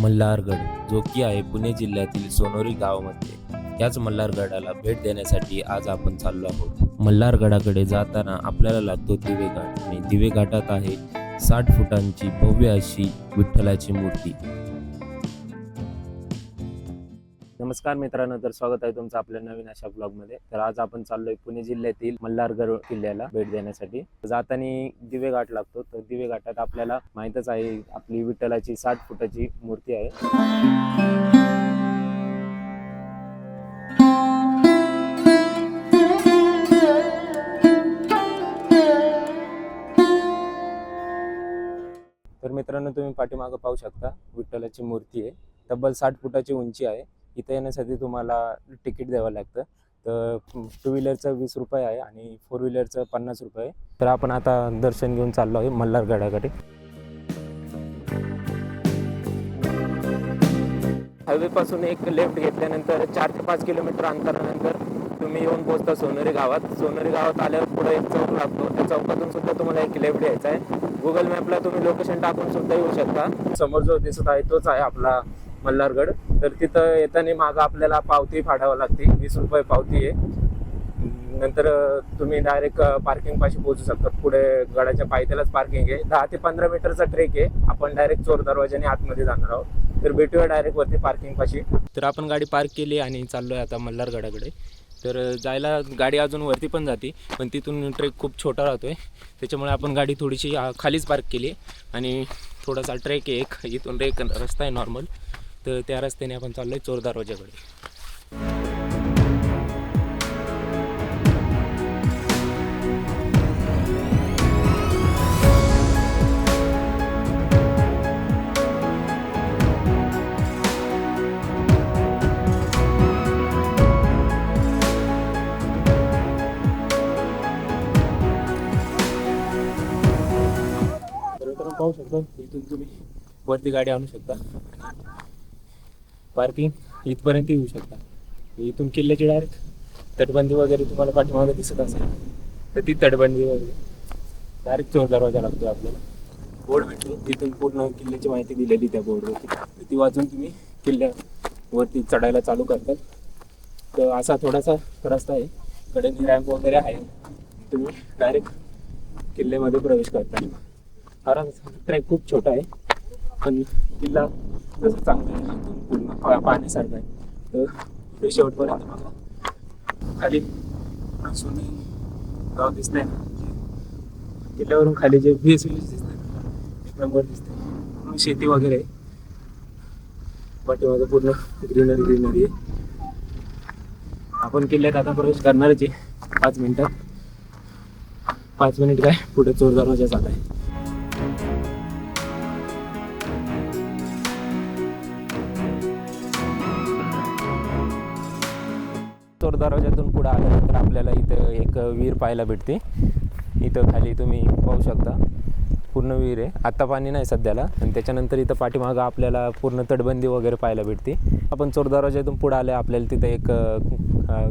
मल्हारगड जो की आहे पुणे जिल्ह्यातील सोनोरी गावामध्ये. याच मल्हारगडाला भेट देण्यासाठी आज आपण चाललो आहोत. मल्हारगडाकडे जाताना आपल्याला लागतो दिवे घाट आणि दिवे घाटात आहे साठ फुटांची भव्य अशी विठ्ठलाची मूर्ती. नमस्कार मित्रांनो तर स्वागत आहे तुमचं आपल्या नवीन अशा ब्लॉगमध्ये तर आज आपण चाललोय पुणे जिल्ह्यातील मल्हारगड किल्ल्याला भेट देण्यासाठी. जाताना दिवे घाट लागतो. तर दिवे घाटात आपल्याला माहितच आहे आपली विठ्ठलाची साठ फुटाची मूर्ती आहे. तर मित्रांनो तुम्ही पाठीमागं पाहू शकता विठ्ठलाची मूर्ती आहे. तब्बल साठ फुटाची उंची आहे. इथे येण्यासाठी तुम्हाला तिकीट द्यावं लागतं. तर टू व्हीलरचं वीस रुपये आहे आणि फोर व्हीलरचं पन्नास रुपये आहे. तर आपण आता दर्शन घेऊन चाललो आहे मल्हारगडाकडे हायवेपासून एक लेफ्ट घेतल्यानंतर चार ते पाच किलोमीटर अंतरानंतर तुम्ही येऊन पोहोचता सोनेरी गावात. सोनेरी गावात आल्यावर पुढे एक चौक लागतो. त्या चौकातून सुद्धा तुम्हाला एक लेफ्ट घ्यायचा आहे. गुगल मॅपला तुम्ही लोकेशन टाकून सुद्धा येऊ शकता. समोर जो दिसत आहे तोच आहे आपला मल्हारगड. तर तिथं येताना मागं आपल्याला पावती फाडावं लागते. वीस रुपये पावती आहे. नंतर तुम्ही डायरेक्ट पार्किंग पाशी पोहोचू शकता. पुढे गडाच्या पायथ्यालाच पार्किंग आहे. दहा ते पंधरा मीटरचा ट्रेक आहे. आपण डायरेक्ट चोर दरवाजाने आतमध्ये जाणार आहोत. तर भेटूया डायरेक्ट वरती पार्किंग पाशी. तर आपण गाडी पार्क केली आणि चाललोय आता मल्हारगडाकडे. तर जायला गाडी अजून वरती पण जाते. पण तिथून ट्रेक खूप छोटा राहतो आहे त्याच्यामुळे आपण गाडी थोडीशी खालीच पार्क केली आणि थोडासा ट्रेक आहे एक. इथून एक रस्ता आहे नॉर्मल तर त्या रस्त्याने आपण चाललोय चोर दरवाजाकडे पाहू शकता इथून तुम्ही वरती गाडी आणू शकता. पार्किंग इथपर्यंत येऊ शकता. इथून किल्ल्याची डायरेक्ट तटबंदी वगैरे तुम्हाला पाठीमागे दिसत असेल तर ती तटबंदी वगैरे. डायरेक्ट चोर दरवाजा लागतो आपल्याला. बोर्ड भेटतो तिथून पूर्ण किल्ल्याची माहिती दिलेली त्या बोर्डवरती ती वाचून तुम्ही किल्ल्यावरती चढायला चालू करतात तर असा थोडासा रस्ता आहे. कडे रॅम्प वगैरे आहे. तुम्ही डायरेक्ट किल्ल्यामध्ये प्रवेश करता हा ट्रॅक खूप छोटा आहे. पण किल्ला जसं चांगलं आहे आतून पूर्ण पा- आहे तर ते शेवटपर्यंत मला खाली सोने गाव दिसतंय ना किल्ल्यावरून खाली जे व्हीएस विलेज दिसतंय. एक नंबर दिसते पूर्ण शेती वगैरे आहे. पाठीमागं पूर्ण ग्रीनरी ग्रीनरी आहे. आपण किल्ल्यात आता प्रवेश करणारच आहे. पाच मिनिटात. पाच मिनिट काय? पुढे चोर दरवाजा चालू आहे. चोर दरवाज्यातून पुढे आल्यानंतर आपल्याला इथं एक विहीर पाहायला भेटते. इथं खाली तुम्ही पाहू शकता. पूर्ण विहीर आहे. आत्ता पाणी नाही सध्याला. आणि त्याच्यानंतर इथं पाठीमागं आपल्याला पूर्ण तटबंदी वगैरे पाहायला भेटते. आपण चोर दरवाजातून पुढे आलं आपल्याला तिथं एक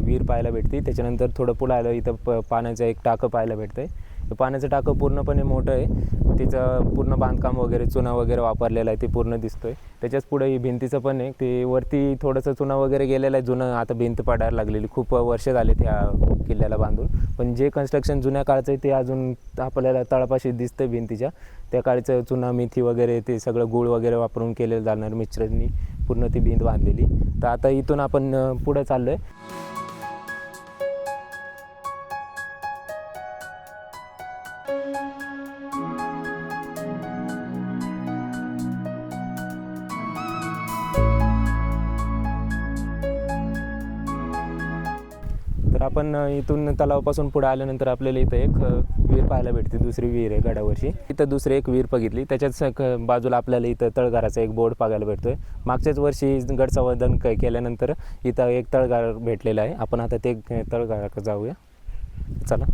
विहीर पाहायला भेटते. त्याच्यानंतर थोडं पुढं आलं इथं प पाण्याचं एक टाकं पाहायला भेटतंय. पाण्याचं टाकं पूर्णपणे मोठं आहे. तिचं पूर्ण बांधकाम वगैरे चुना वगैरे वापरलेला आहे ते पूर्ण दिसतो आहे त्याच्याच पुढे ही भिंतीचं पण आहे. ते वरती थोडंसं चुना वगैरे गेलेलं आहे. जुनं आता भिंत पडायला लागलेली. खूप वर्ष झाले त्या किल्ल्याला बांधून. पण जे कन्स्ट्रक्शन जुन्या काळचं आहे ते अजून आपल्याला तळापाशी दिसतं भिंतीच्या. त्या काळचं चुना मेथी वगैरे ते सगळं गुळ वगैरे वापरून केलेलं जाणार मिस्त्रांनी पूर्ण ती भिंत बांधलेली. तर आता इथून आपण पुढं चाललो आहे आपण इथून तलावापासून पुढे आल्यानंतर आपल्याला इथं एक विहीर पाहायला भेटते. दुसरी विहीर आहे गडावरची. इथं दुसरी एक विहीर बघितली. त्याच्याच बाजूला आपल्याला इथं तळघराचा एक बोर्ड पाहायला भेटतोय. मागच्याच वर्षी गड संवर्धन क- केल्यानंतर इथं एक तळघर भेटलेला आहे. आपण आता ते तळघराकडे जाऊया. चला.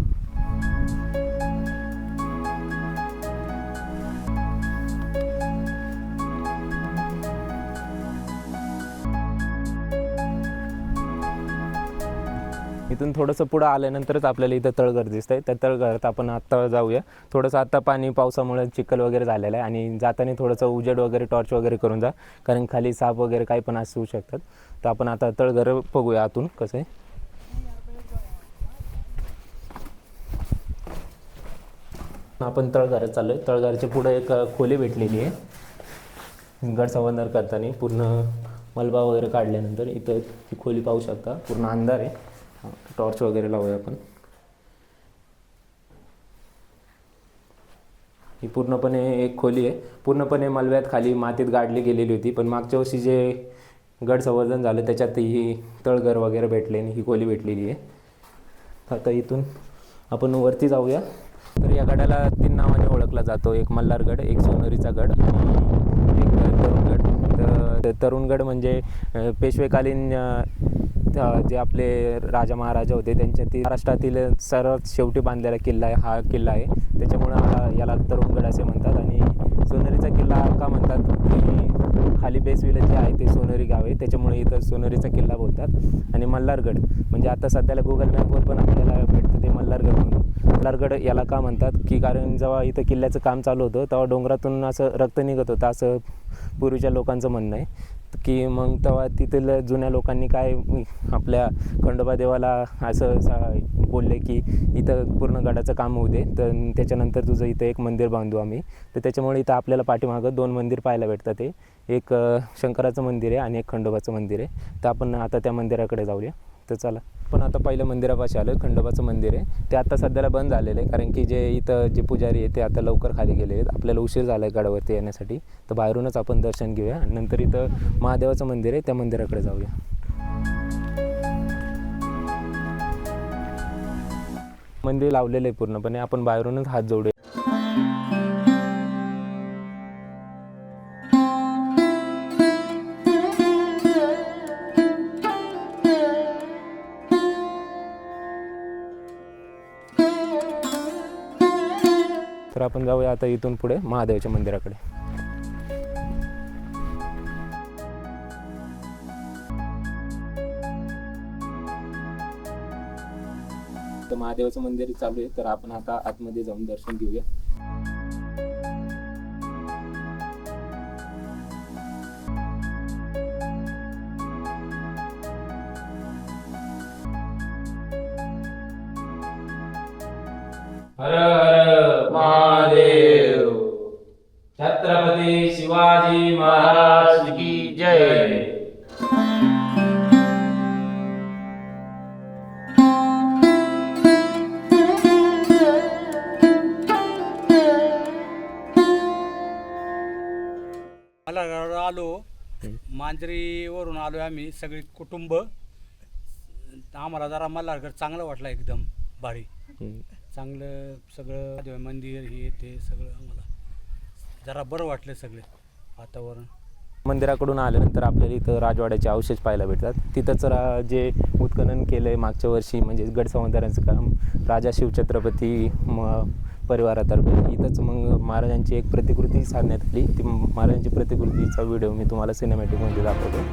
इथून थोडंसं पुढं आल्यानंतरच आपल्याला इथं तळघर दिसतं आहे त्या तळघरात आपण आत्ता जाऊया. थोडंसं आत्ता पाणी पावसामुळे चिखल वगैरे झालेलं आहे आणि जाताना थोडंसं उजेड वगैरे टॉर्च वगैरे करून जा. कारण खाली साप वगैरे काही पण असू शकतात. तर आपण आता तळघर बघूया आतून कसं आहे. आपण तळघरात चाललो आहे तळघरच्या पुढं एक खोली भेटलेली आहे. गड संवर्धन करताना पूर्ण मलबा वगैरे काढल्यानंतर इथं ती खोली पाहू शकता. पूर्ण अंधार आहे. टॉर्च वगैरे लावूया आपण. ही पूर्णपणे एक खोली आहे. पूर्णपणे मलव्यात खाली मातीत गाडली गेलेली होती पण मागच्या वर्षी जे गड संवर्धन झालं त्याच्यात ही तळघर वगैरे भेटले आणि ही खोली भेटलेली आहे. आता इथून आपण वरती जाऊया. तर या गडाला तीन नावाने ओळखला जातो. एक मल्हारगड एक सोनरीचा गड एक तरुणगड तर तरुणगड म्हणजे पेशवेकालीन जे आपले राजा महाराजा होते त्यांच्यातील महाराष्ट्रातील सर्वात शेवटी बांधलेला किल्ला आहे हा किल्ला आहे. त्याच्यामुळं याला तरुणगड असे म्हणतात आणि सोनेरीचा किल्ला का म्हणतात? की खाली बेसविलं जे आहे ते सोनेरी गाव आहे. त्याच्यामुळे इथं सोनेरीचा किल्ला बोलतात. आणि मल्हारगड. म्हणजे आता सध्याला गुगल मॅपवर पण आपल्याला भेटतं ते मल्हारगड म्हणून. मल्हारगड याला का म्हणतात? की कारण जेव्हा इथं किल्ल्याचं काम चालू होतं तेव्हा डोंगरातून असं रक्त निघत होतं असं पूर्वीच्या लोकांचं म्हणणं आहे. की मग तेव्हा तिथल्या जुन्या लोकांनी काय आपल्या खंडोबा देवाला असं सा- बोलले की इथं पूर्ण गडाचं काम होऊ दे. तर त्याच्यानंतर तुझं इथं एक मंदिर बांधू आम्ही. तर त्याच्यामुळे इथं आपल्याला पाठीमागं दोन मंदिर पाहायला भेटतात ते एक शंकराचं मंदिर आहे आणि एक खंडोबाचं मंदिर आहे. तर आपण आता त्या मंदिराकडे जाऊया. तर चला. पण आता पहिलं मंदिरापाशी आलं खंडोबाचं मंदिर आहे. ते आता सध्याला बंद झालेलं आहे कारण की जे इथं जे पुजारी आहे ते आता लवकर खाली गेले आहेत. आपल्याला उशीर झाला आहे गडावरती येण्यासाठी. तर बाहेरूनच आपण दर्शन घेऊया. आणि नंतर इथं महादेवाचं मंदिर आहे त्या मंदिराकडे जाऊया. मंदिर लावलेलं आहे पूर्णपणे. आपण बाहेरूनच हात जोडूया. तर आपण जाऊया आता इथून पुढे महादेवाच्या मंदिराकडे. तर महादेवाचं मंदिर चालू आहे तर आपण आता आतमध्ये जाऊन दर्शन घेऊया. छत्रपती शिवाजी महाराज की जय। मला गावाला आलो मांजरीवरून आलो आम्ही सगळे कुटुंब. आम्हाला जरा मल्हारगड चांगलं वाटलं एकदम भारी. चांगलं सगळं मंदिर हे ते सगळं आम्हाला. जरा बरं वाटलं सगळे वातावरण. मंदिराकडून आल्यानंतर आपल्याला इथं राजवाड्याचे अवशेष पाहायला भेटतात. तिथंच रा जे उत्खनन केलं आहे मागच्या वर्षी म्हणजे गड काम राजा शिवछत्रपती म परिवारातर्फे. इथंच मग महाराजांची एक प्रतिकृती साधण्यात आली. ती महाराजांची प्रतिकृतीचा व्हिडिओ मी तुम्हाला सिनेमॅटिकमध्ये दाखवतो.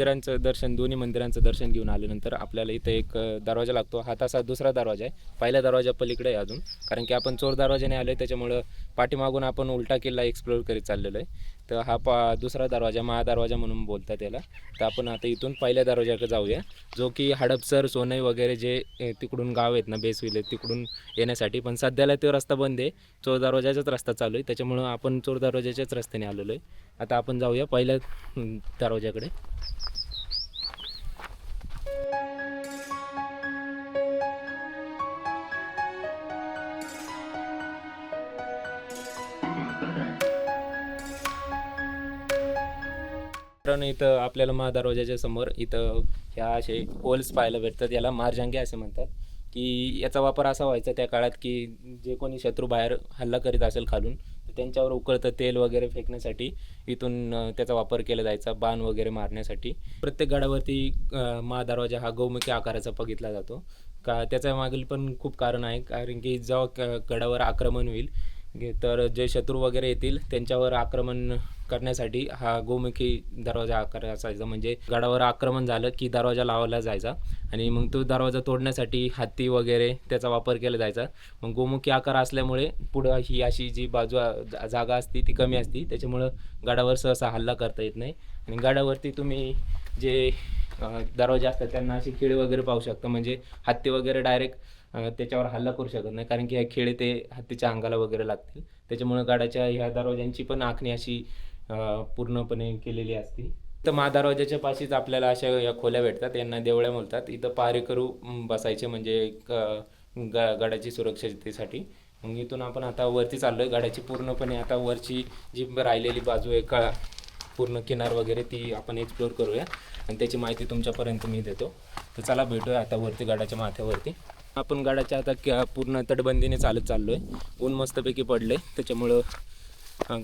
मंदिरांचं दर्शन दोन्ही मंदिरांचं दर्शन घेऊन आल्यानंतर आपल्याला इथं एक दरवाजा लागतो. हा तसा दुसरा दरवाजा आहे. पहिला दरवाजा पलीकडे आहे अजून. कारण की आपण चोर दरवाजाने आलो आहे त्याच्यामुळं पाठीमागून आपण उलटा किल्ला एक्सप्लोर करीत चाललेलो आहे. तर हा पा दुसरा दरवाजा महादरवाजा म्हणून बोलतात त्याला तर आपण आता इथून पहिल्या दरवाजाकडे जाऊया. जो की हडपसर सोनई वगैरे जे तिकडून गाव आहेत ना बेसविले तिकडून येण्यासाठी. पण सध्याला तो रस्ता बंद आहे. चोर दरवाजाचाच रस्ता चालू आहे. त्याच्यामुळं आपण चोर दरवाजाच्याच रस्त्याने आलेलो आहे. आता आपण जाऊया पहिल्या दरवाजाकडे. कारण इथं आपल्याला महादरवाजाच्या समोर इथं ह्या असे होल्स पाहायला भेटतात. याला मारजांगे असे म्हणतात. की याचा वापर असा व्हायचा त्या काळात की जे कोणी शत्रू बाहेर हल्ला करीत असेल खालून त्यांच्यावर उकळतं तेल वगैरे फेकण्यासाठी इथून त्याचा वापर केला जायचा बाण वगैरे मारण्यासाठी. प्रत्येक गडावरती महा महादरवाजा हा गौमुखी आकाराचा बघितला जातो. का त्याच्या मागील पण खूप कारण आहे. कारण की जेव्हा गडावर आक्रमण होईल तर जे शत्रू वगैरे येतील त्यांच्यावर आक्रमण करण्यासाठी हा गोमुखी दरवाजा आकार असायचा म्हणजे गडावर आक्रमण झालं की दरवाजा लावला जायचा. आणि मग तो दरवाजा तोडण्यासाठी हत्ती वगैरे त्याचा वापर केला जायचा. मग गोमुखी आकार असल्यामुळे पुढं ही अशी जी बाजू जा- जागा असती ती कमी असती. त्याच्यामुळं गडावर सहसा हल्ला करता येत नाही. आणि गडावरती तुम्ही जे दरवाजे असतात त्यांना अशी खिळे वगैरे पाहू शकता. म्हणजे हत्ती वगैरे डायरेक्ट त्याच्यावर हल्ला करू शकत नाही. कारण की ह्या खेळे ते हत्तीच्या अंगाला वगैरे लागतील. त्याच्यामुळे गाडाच्या ह्या दरवाज्यांची पण आखणी अशी पूर्णपणे केलेली असते. तर महादरवाज्याच्या पाशीच आपल्याला अशा या खोल्या भेटतात. यांना देवळ्या म्हणतात इथं पारेकरू बसायचे म्हणजे एक, ग गडाची सुरक्षिततेसाठी. मग इथून आपण आता वरती चाललो आहे गाड्याची पूर्णपणे आता वरची जी राहिलेली बाजू आहे का पूर्ण किनार वगैरे ती आपण एक्सप्लोअर करूया. आणि त्याची माहिती तुमच्यापर्यंत मी देतो. तर चला भेटूया आता वरती गडाच्या माथ्यावरती. आपण गाडाच्या आता पूर्ण तटबंदीने चालत चाललो आहे ऊन मस्तपैकी पडलं आहे त्याच्यामुळं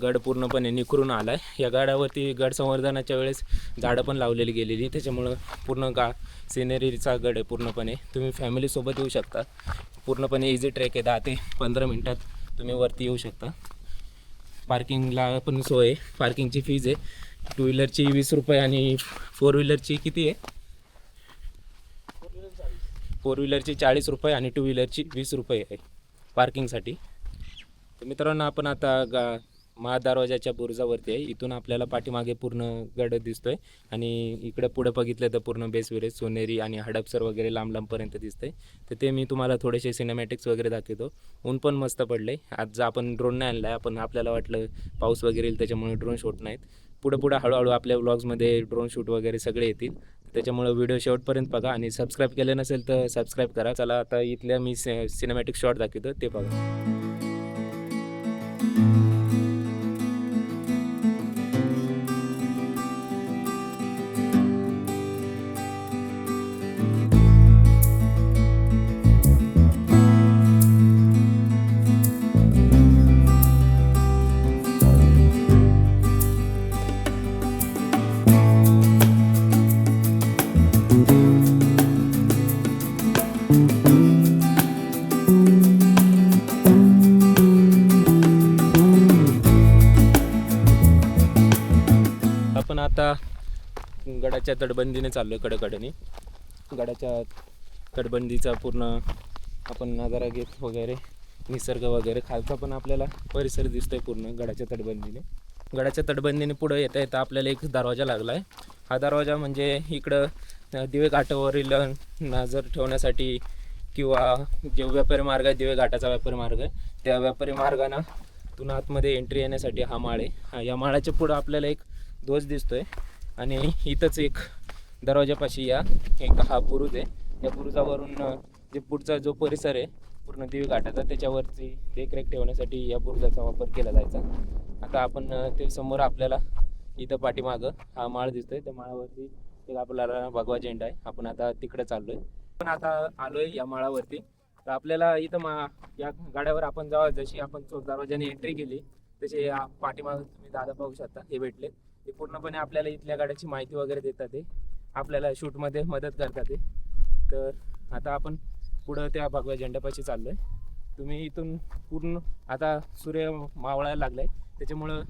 गड पूर्णपणे निखरून आला आहे या गडावरती गड संवर्धनाच्या वेळेस झाडं पण लावलेली गेलेली. त्याच्यामुळं पूर्ण गा सिनेरीचा गड आहे पूर्णपणे. तुम्ही फॅमिलीसोबत येऊ शकता. पूर्णपणे इझी ट्रेक आहे. दहा ते पंधरा मिनटात तुम्ही वरती येऊ शकता. पार्किंगला पण सोय आहे. पार्किंगची फीज आहे. टू व्हीलरची वीस रुपये आणि फोर व्हीलरची किती आहे? फोर व्हीलरची चाळीस रुपये आणि टू व्हीलरची वीस रुपये आहे पार्किंगसाठी. तर मित्रांनो आपण आता गा महादरवाजाच्या बुरुजावरती आहे. इथून आपल्याला पाठीमागे पूर्ण गड दिसतोय आणि इकडे पुढं बघितलं तर पूर्ण बेस विरेज सोनेरी आणि हडपसर वगैरे लांब लांबपर्यंत दिसतंय. तर ते मी तुम्हाला थोडेसे सिनेमॅटिक्स वगैरे दाखवतो. ऊन पण मस्त पडले आज आपण ड्रोन नाही आणला आहे आपण आपल्याला वाटलं पाऊस वगैरे येईल त्याच्यामुळे ड्रोन शूट नाहीत. पुढं पुढं हळूहळू आपल्या व्लॉग्समध्ये ड्रोन शूट वगैरे सगळे येतील. त्याच्यामुळे व्हिडिओ शेवटपर्यंत बघा आणि सबस्क्राईब केलं नसेल तर सबस्क्राईब करा. चला आता इथल्या मी सिनेमॅटिक शॉट दाखवतो ते बघा. गडाच्या तटबंदीने चाललो आहे कडेकडेने. गडाच्या तटबंदीचा पूर्ण आपण नजारा घेत वगैरे निसर्ग वगैरे खालचा पण आपल्याला परिसर दिसतोय पूर्ण गडाच्या तटबंदीने. गडाच्या तटबंदीने पुढं येता येता आपल्याला एक दरवाजा लागला आहे हा दरवाजा म्हणजे इकडं दिवे घाटावरील नजर ठेवण्यासाठी किंवा जे व्यापारी मार्ग आहे दिवे घाटाचा व्यापारी मार्ग आहे त्या व्यापारी मार्गानं तुन आतमध्ये एंट्री येण्यासाठी हा माळ आहे. हा या माळाच्या पुढं आपल्याला एक ध्वज दिसतोय. आणि इथंच एक दरवाजापाशी या एक हा बुरुज आहे. या बुरुजावरून जे पुढचा जो परिसर आहे पूर्ण देवी घाटाचा त्याच्यावरती देखरेख ठेवण्यासाठी या बुरुजाचा वापर केला जायचा. आता आपण ते समोर आपल्याला इथं पाठीमागं हा माळ दिसतोय. त्या माळावरती एक आपल्याला भगवा झेंडा आहे. आपण आता तिकडे चाललोय. पण आता आलोय या माळावरती. तर आपल्याला इथं मा या गाड्यावर आपण जेव्हा जशी आपण चोर दरवाजाने एंट्री केली तसे पाठीमागं तुम्ही दादा पाहू शकता हे भेटले. ते पूर्णपणे आपल्याला इथल्या गाड्याची माहिती वगैरे देतात ते. आपल्याला शूटमध्ये मदत करतात ते. तर आता आपण पुढं त्या भगव्या झेंड्यापाशी आहे तुम्ही इथून पूर्ण आता सूर्य मावळायला लागलाय. त्याच्यामुळं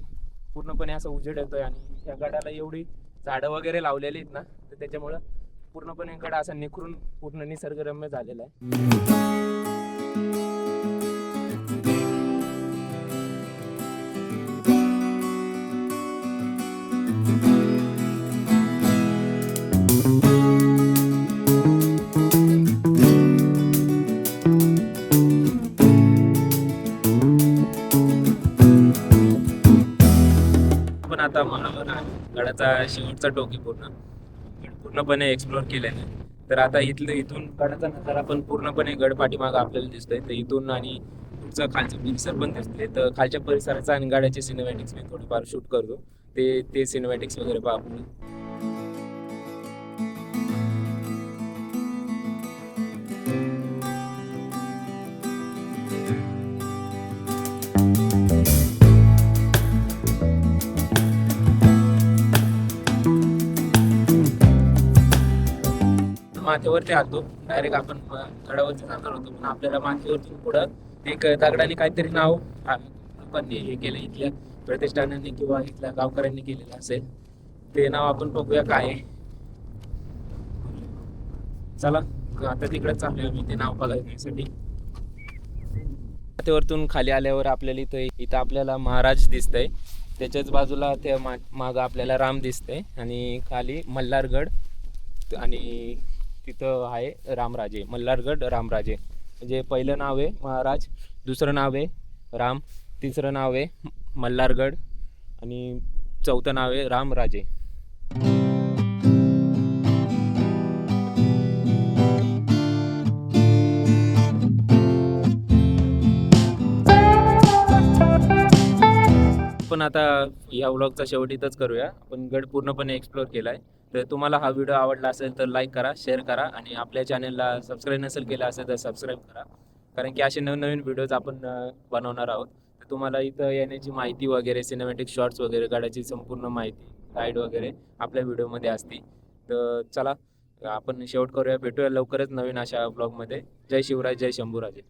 पूर्णपणे असं उजेड येतोय आणि या गडाला एवढी झाडं वगैरे लावलेली आहेत ना तर त्याच्यामुळं पूर्णपणे गड असा निखरून पूर्ण निसर्गरम्य झालेला आहे. त्याचा शेवटचा टोकी पूर्ण. पूर्णपणे एक्सप्लोर केलेला आहे तर आता इथलं इथून गडाचा नजारा पण पूर्णपणे गड पाठीमागं आपल्याला दिसतोय. तर इथून आणि पुढचा खालचा परिसर पण दिसतोय. तर खालच्या परिसराचा आणि गाड्याचे सिनेमॅटिक्स मी थोडीफार शूट करतो. ते ते सिनेमॅटिक्स वगैरे पाहू माथ्यावरती आलतो डायरेक्ट आपण गडावरती जाणार होतो. पण आपल्याला माथ्यावरतून पुढं एक दगडाने काहीतरी नाव लोकांनी हे केलं इथल्या प्रतिष्ठानांनी किंवा इथल्या गावकऱ्यांनी केलेलं असेल. ते नाव आपण बघूया काय चला आता तिकडे चाललोय मी. ते नाव बघण्यासाठी माथ्यावरतून खाली आल्यावर आपल्याला इथं इथं आपल्याला महाराज दिसतंय. त्याच्याच बाजूला ते मा मागं आपल्याला राम दिसतंय. आणि खाली मल्हारगड आणि तिथं आहे रामराजे मल्हारगड रामराजे. म्हणजे पहिलं नाव आहे महाराज दुसरं नाव आहे राम तिसरं नाव आहे मल्हारगड आणि चौथं नाव आहे रामराजे. आपण आता या व्लॉगचा शेवट इथंच करूया. आपण गड पूर्णपणे एक्सप्लोर आहे तर तुम्हाला हा व्हिडिओ आवडला असेल तर लाईक करा शेअर करा आणि आपल्या चॅनलला सबस्क्राईब नसेल केला असेल तर सबस्क्राईब करा. कारण की असे नवनवीन व्हिडिओज आपण बनवणार आहोत. तर तुम्हाला इथं येण्याची माहिती वगैरे सिनेमॅटिक शॉर्ट्स वगैरे गडाची संपूर्ण माहिती गाईड वगैरे आपल्या व्हिडिओमध्ये असते तर चला आपण शेवट करूया. भेटूया लवकरच नवीन अशा ब्लॉगमध्ये जय शिवराज जय शंभूराजे.